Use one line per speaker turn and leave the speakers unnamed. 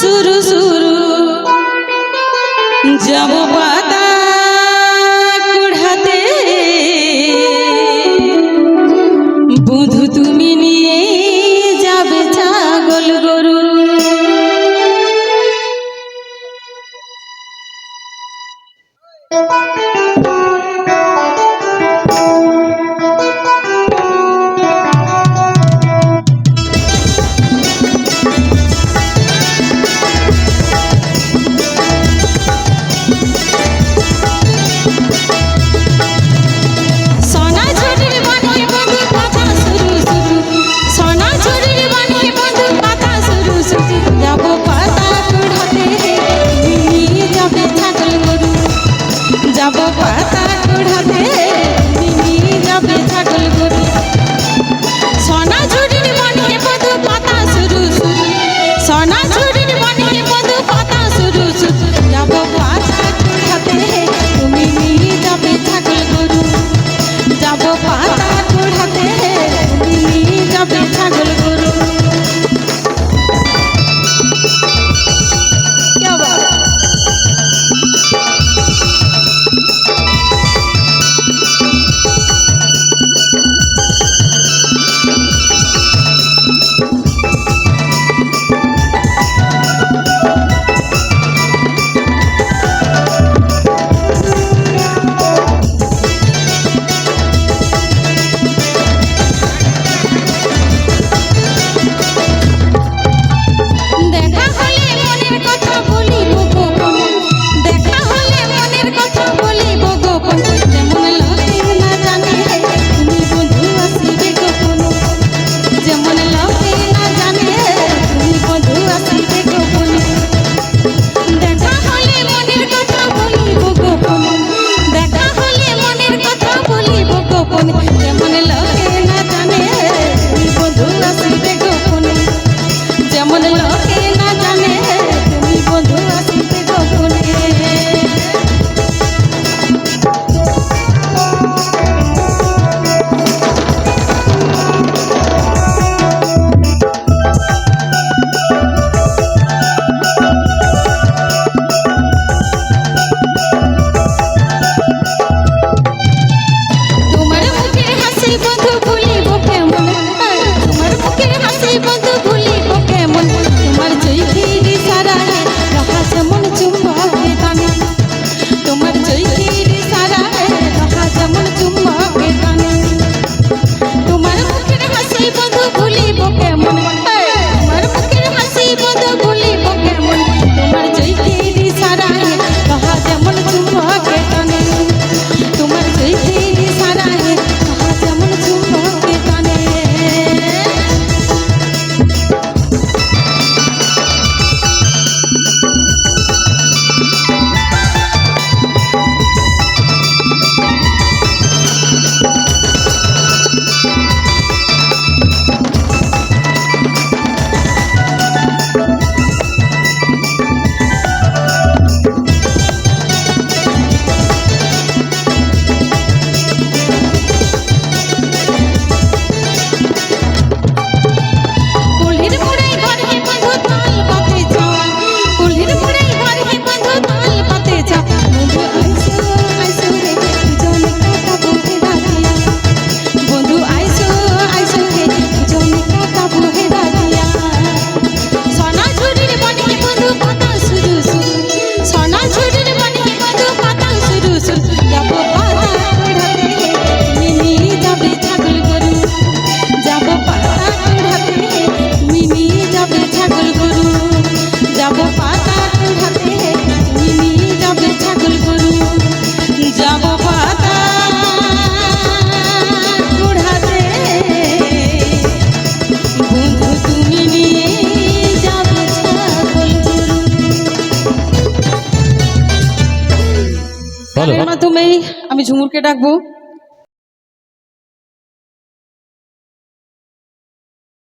শুরু শুরু যাব পা যাব পা
গানের
হ্যাঁ। মাধ্যমেই আমি ঝুমুরকে ডাকবো।